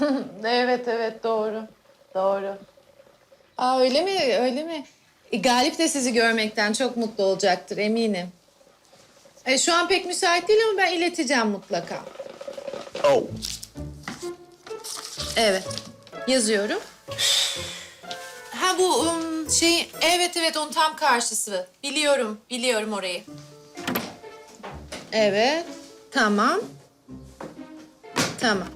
Evet evet doğru. Doğru. Aa öyle mi? Öyle mi? E, Galip de sizi görmekten çok mutlu olacaktır eminim. E, şu an pek müsait değil ama ben ileteceğim mutlaka. Oh. Evet. Yazıyorum. Ha bu um, şey evet evet onun tam karşısı. Biliyorum, biliyorum orayı. Evet. Tamam. Tamam.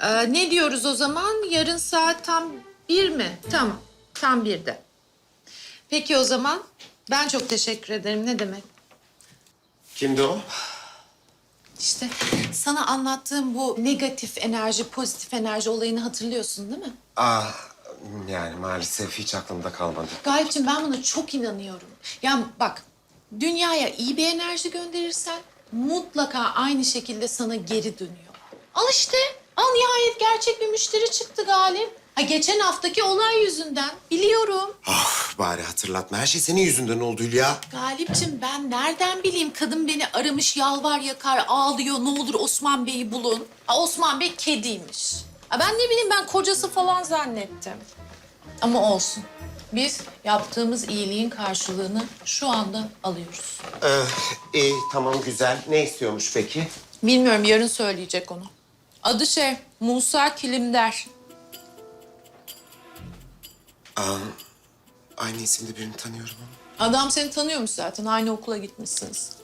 Ee, ne diyoruz o zaman? Yarın saat tam bir mi? Tamam. Tam birde. Peki o zaman ben çok teşekkür ederim. Ne demek? Kimdi o? İşte sana anlattığım bu negatif enerji, pozitif enerji olayını hatırlıyorsun değil mi? Ah, yani maalesef hiç aklımda kalmadı. Galipciğim ben buna çok inanıyorum. Ya bak dünyaya iyi bir enerji gönderirsen mutlaka aynı şekilde sana geri dönüyor. Al işte. Al nihayet gerçek bir müşteri çıktı Galip. Ha geçen haftaki olay yüzünden. Biliyorum. Ah, bari hatırlatma. Her şey senin yüzünden oldu Hülya. Galipciğim ben nereden bileyim kadın beni aramış yalvar yakar ağlıyor ne olur Osman Bey'i bulun. Ha, Osman Bey kediymiş. Ha, ben ne bileyim ben kocası falan zannettim. Ama olsun. Biz yaptığımız iyiliğin karşılığını şu anda alıyoruz. Ee, iyi, tamam güzel. Ne istiyormuş peki? Bilmiyorum yarın söyleyecek onu. Adı şey Musa Kilimder. Aa, aynı isimde birini tanıyorum ama. Adam seni tanıyormuş zaten. Aynı okula gitmişsiniz.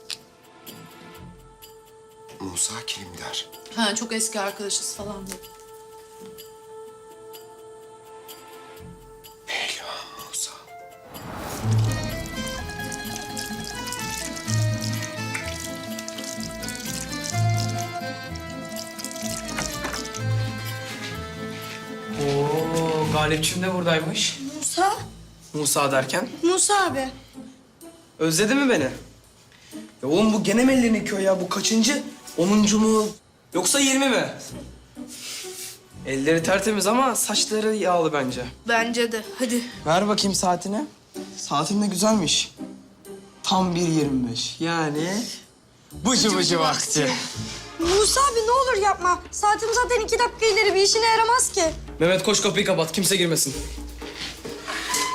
Musa Kilimdar. Ha çok eski arkadaşız falan dedi. Oo, Galipçim de buradaymış. Musa? Musa derken. Musa abi. Özledi mi beni? Ya oğlum bu gene mi ellerini köy ya? Bu kaçıncı? Onuncu mu? Yoksa yirmi mi? Elleri tertemiz ama saçları yağlı bence. Bence de. Hadi. Ver bakayım saatini. Saatin de güzelmiş. Tam bir yirmi beş. Yani bıcı bıcı vakti. Musa abi ne olur yapma. Saatim zaten iki dakika ileri bir işine yaramaz ki. Mehmet koş kapıyı kapat. Kimse girmesin.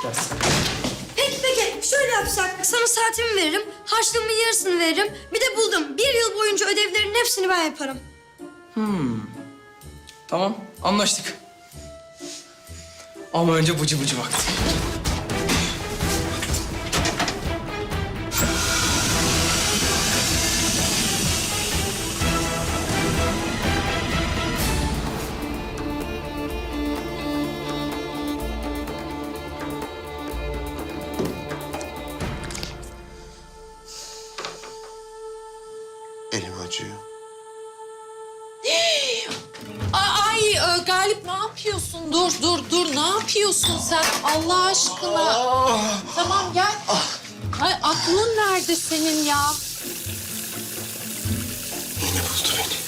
Gel. Peki peki şöyle yapsak. Sana saatimi veririm. Harçlığımın yarısını veririm. Bir de buldum. Bir yıl boyunca ödevlerin hepsini ben yaparım. Tamam, anlaştık. Ama önce bıcı bıcı vakti. Yapıyorsun? Dur dur dur ne yapıyorsun sen Allah aşkına? Tamam gel. Ay aklın nerede senin ya? Yine buldu beni.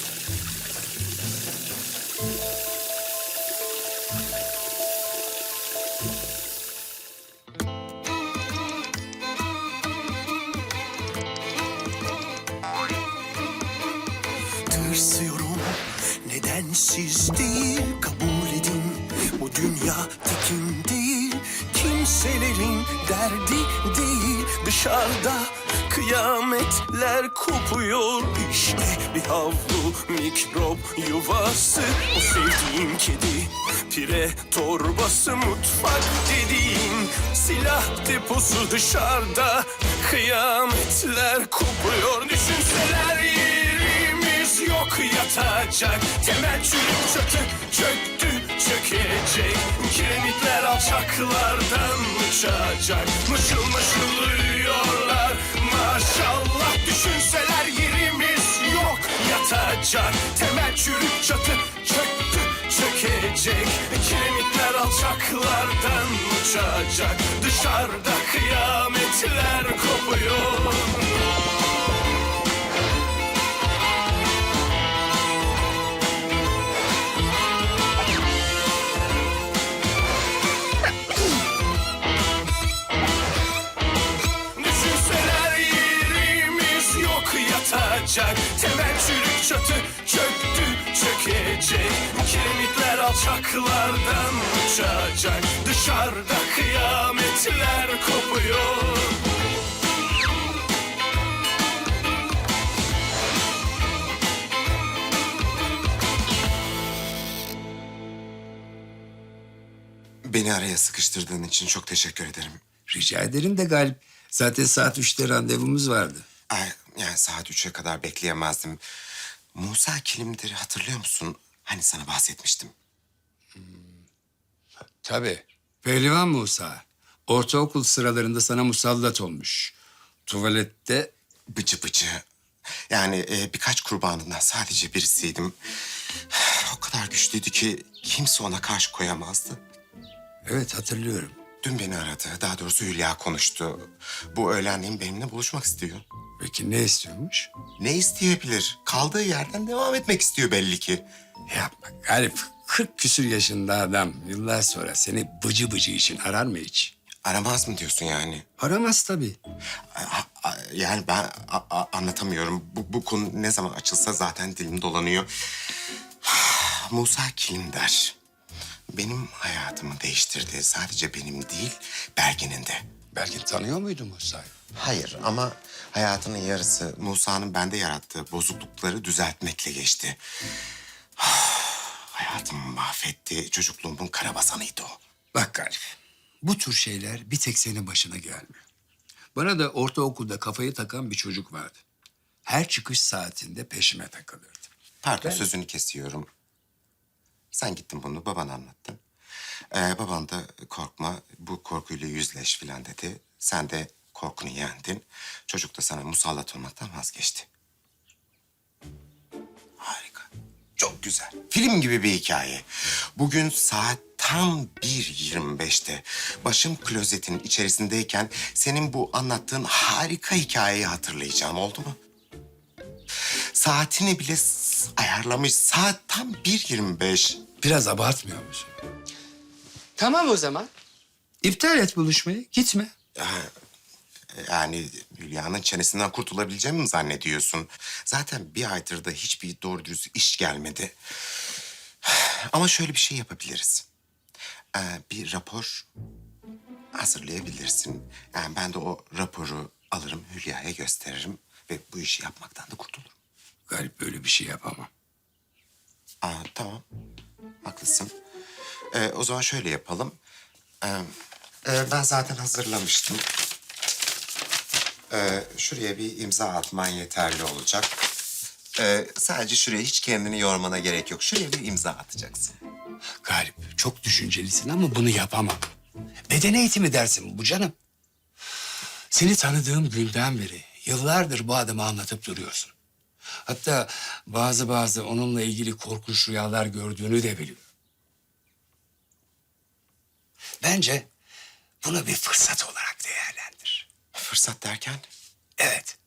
Tırsıyorum nedensiz değil kabul edin Bu dünya tekin değil kimselerin derdi değil. Dışarıda kıyametler kopuyor. İşte bir havlu mikrop yuvası. O sevdiğim kedi pire torbası mutfak dediğin Silah deposu. Dışarıda kıyametler kopuyor. Düşünseler yerimiz yok. Yatacak Temel çürük çatı çöktü çökecek Kiremitler alçaklardan uçacak. Mışıl mışıl uyuyorlar maşallah Düşünseler yerimiz yok. Yatacak. Temel çürük çatı çöktü çökecek. Kiremitler alçaklardan uçacak. Dışarıda kıyametler kopuyor çatı çöktü çökecek Kiremitler alçaklardan uçacak Dışarıda kıyametler kopuyor Beni araya sıkıştırdığın için çok teşekkür ederim. Rica ederim de Galip. Zaten saat üçte randevumuz vardı. Ay, yani saat üçe kadar bekleyemezdim. Musa Kilimdir'i hatırlıyor musun? Hani sana bahsetmiştim. Tabii. Pehlivan Musa. Ortaokul sıralarında sana musallat olmuş. Tuvalette Bıcı bıcı. Yani e, birkaç kurbanından sadece birisiydim. O kadar güçlüydü ki kimse ona karşı koyamazdı. Evet hatırlıyorum. Dün beni aradı. Daha doğrusu Hülya konuştu. Bu öğlenleyin benimle buluşmak istiyor. Peki ne istiyormuş? Ne isteyebilir? Kaldığı yerden devam etmek istiyor belli ki. Yapma Galip. 40 küsür yaşında adam yıllar sonra seni bıcı bıcı için arar mı hiç? Aramaz mı diyorsun yani? Aramaz tabii. A- a- Yani ben a- a- anlatamıyorum. Bu, bu konu ne zaman açılsa zaten dilim dolanıyor. Musa Kilimder. Benim hayatımı değiştirdi. Sadece benim değil, Bergen'in de. Belki tanıyor muydu Musa'yı? Hayır ama hayatının yarısı Musa'nın bende yarattığı bozuklukları düzeltmekle geçti. Hayatımı mahvetti. Çocukluğumun karabasanıydı o. Bak Galip, bu tür şeyler bir tek senin başına gelmiyor. Bana da ortaokulda kafayı takan bir çocuk vardı. Her çıkış saatinde peşime takılırdı. Pardon sözünü kesiyorum. Sen gittin bunu babana anlattın. Ee, baban da korkma bu korkuyla yüzleş filan dedi. Sen de korkunu yendin. Çocuk da sana musallat olmaktan vazgeçti. Harika. Çok güzel. Film gibi bir hikaye. Bugün saat tam 1.25'te başım klozetin içerisindeyken senin bu anlattığın harika hikayeyi hatırlayacağım oldu mu? Saatini bile ayarlamış. Saat tam 1.25. Biraz abartmıyor musun? Tamam o zaman. İptal et buluşmayı, gitme. Yani Hülya'nın çenesinden kurtulabileceğimi mi zannediyorsun? Zaten bir aydır da hiçbir doğru dürüst iş gelmedi. Ama şöyle bir şey yapabiliriz. Ee, bir rapor hazırlayabilirsin. Yani ben de o raporu alırım, Hülya'ya gösteririm ve bu işi yapmaktan da kurtulurum. Galip böyle bir şey yapamam. Aa, tamam. Haklısın. Ee, o zaman şöyle yapalım. Ee, e, ben zaten hazırlamıştım. Ee, şuraya bir imza atman yeterli olacak. Ee, sadece şuraya hiç kendini yormana gerek yok. Şuraya bir imza atacaksın. Galip çok düşüncelisin ama bunu yapamam. Beden eğitimi dersin bu canım. Seni tanıdığım günden beri yıllardır bu adamı anlatıp duruyorsun. Hatta bazı bazı onunla ilgili korkunç rüyalar gördüğünü de biliyorum. Bence bunu bir fırsat olarak değerlendir. Fırsat derken? Evet.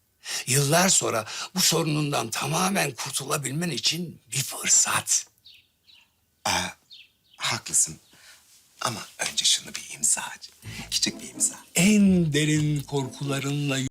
Yıllar sonra bu sorunundan tamamen kurtulabilmen için bir fırsat. Haklısın. Ama önce şunu bir imza. Küçük bir imza. En derin korkularınla